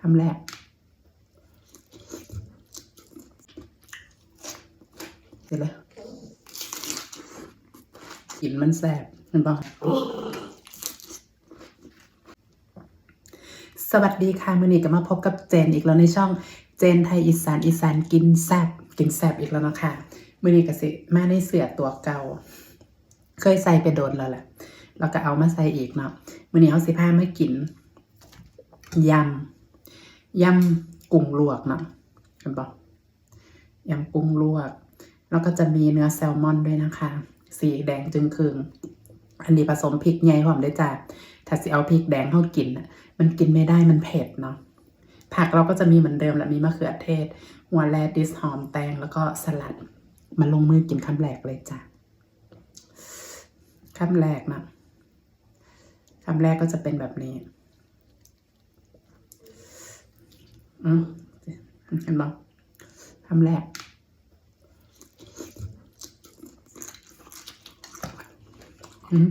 คำแรกเดี๋ยวเลยกลิ่นมันแสบเห็นปะสวัสดีค่ะมื่อนี้ก็มาพบกับเจนอีกแล้วในช่องเจนไทยอีสานอีสานกินแซบกินแซบอีกแล้วเนาะคะมื่อนี้ก็สิมาในเสือตัวเก่า เคยใส่ไปโดนแล้วแหละแล้วก็เอามาใส่อีกเนาะมื่อนี้เขาสิพามากินยำ ยำกุ้งลวกเนาะเห็นปะยำกุ้งลวก แล้วก็จะมีเนื้อแซลมอนด้วยนะคะ สีแดงจึงคืงอันนี้ผสมพริกใหญ่หอมได้จ้ะถ้าสิเอาพริกแดงเข้ากินน่ะมันกินไม่ได้มันเผ็ดเนาะผักเราก็จะมีเหมือนเดิมแหละมีมะเขือเทศ หัวแรดิสหอมแตงแล้วก็สลัด มาลงมือกินคำแรกเลยจ้ะคำแรกนะคำแรกก็จะเป็นแบบนี้ อืมเห็นปะคำแรกอืม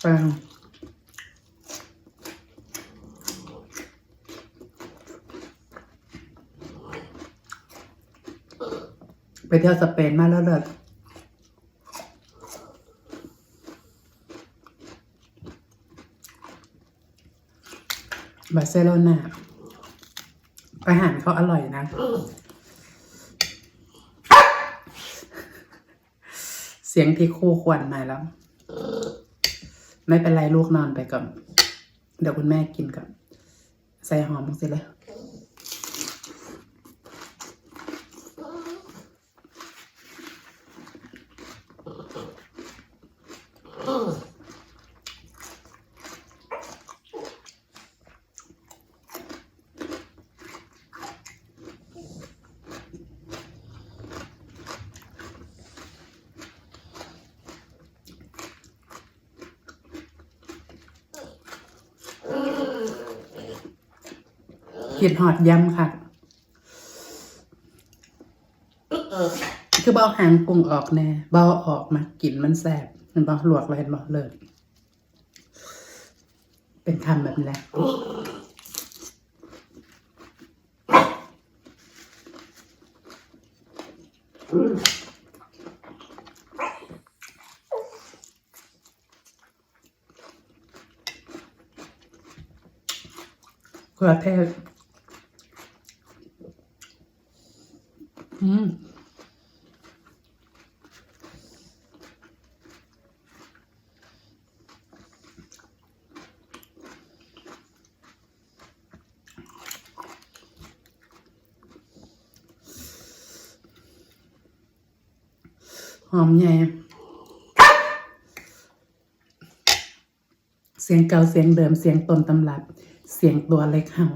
แป้งไปเที่ยวสเปนมาแล้วเลิศ บาร์เซโลนาอาหารเขาอร่อยนะ เสียงที่คู่ควรมาแล้ว ไม่เป็นไรลูกนอนไปก่อน เดี๋ยวคุณแม่กินก่อน ใส่หอมลงสิเลย กินหอดยำค่ะคือเบาหางกุ้งออกแน่เบาออกมากลิ่นมันแสบมันเบาลวกเลยเห็นบอเลย เป็นคำแบบนี้แหละเขือเทศ อืมหอมใหญ่เสียงเก่าเสียงเดิมเสียงต้นตำรับ เสียงตัวเล็กเห่า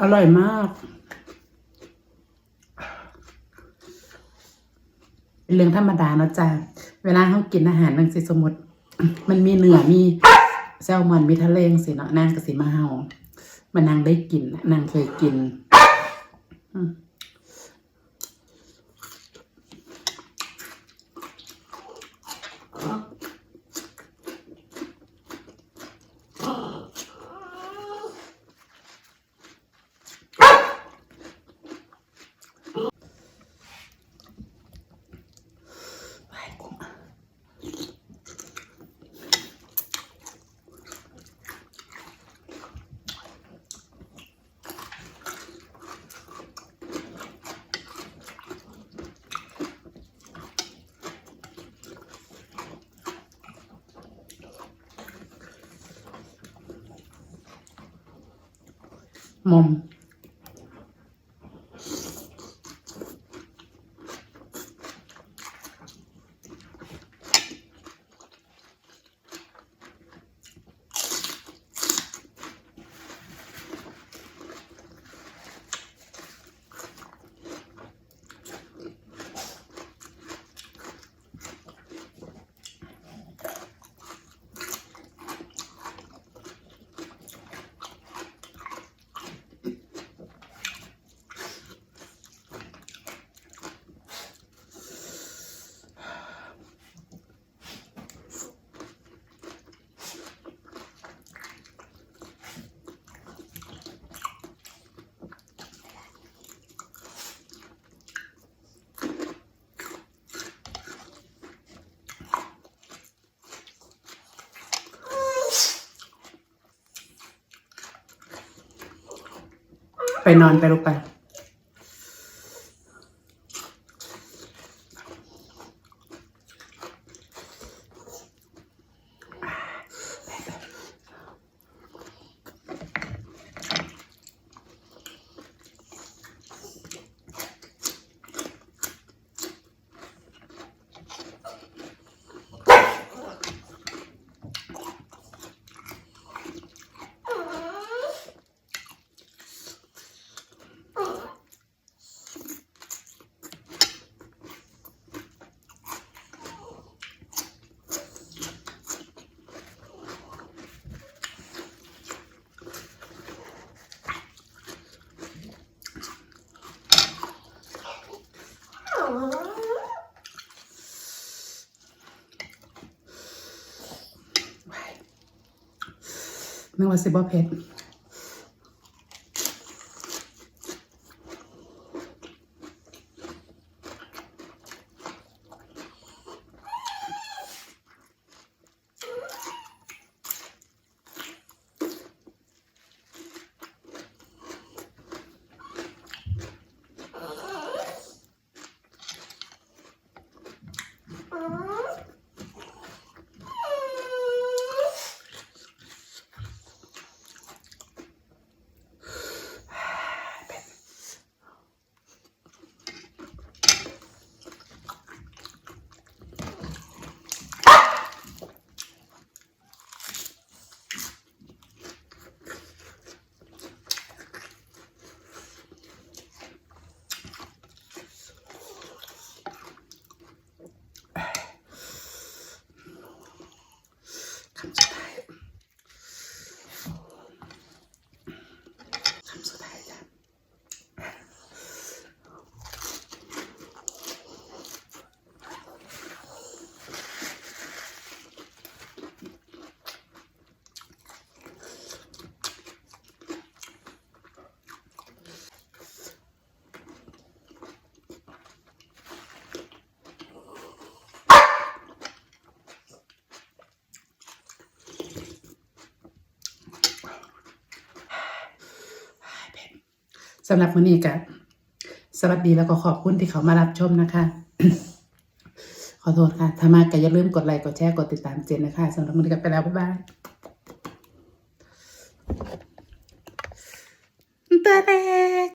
อร่อยมากเรื่องธรรมดาเนาะจ้ะเวลาเขากินอาหารนังสิสมมติ มันมีเนื้อมีแซลมอนมีทะเลงสิเนาะนางก็สิมาเฮามันนางได้กินน่ะนางเคยกิน อืม มอม ไปนอนไปลูกไป นึกว่าสิบ่เผ็ด สำหรับวันนี้กับสวัสดีแล้วก็ขอบคุณที่เขามารับชมนะคะ ขอโทษค่ะ ถ้ามากก็อย่าลืมกดไลค์กดแชร์กดติดตามเจนนะคะสำหรับวันนี้ก็ไปแล้วบ๊ายบายตัวเล็ก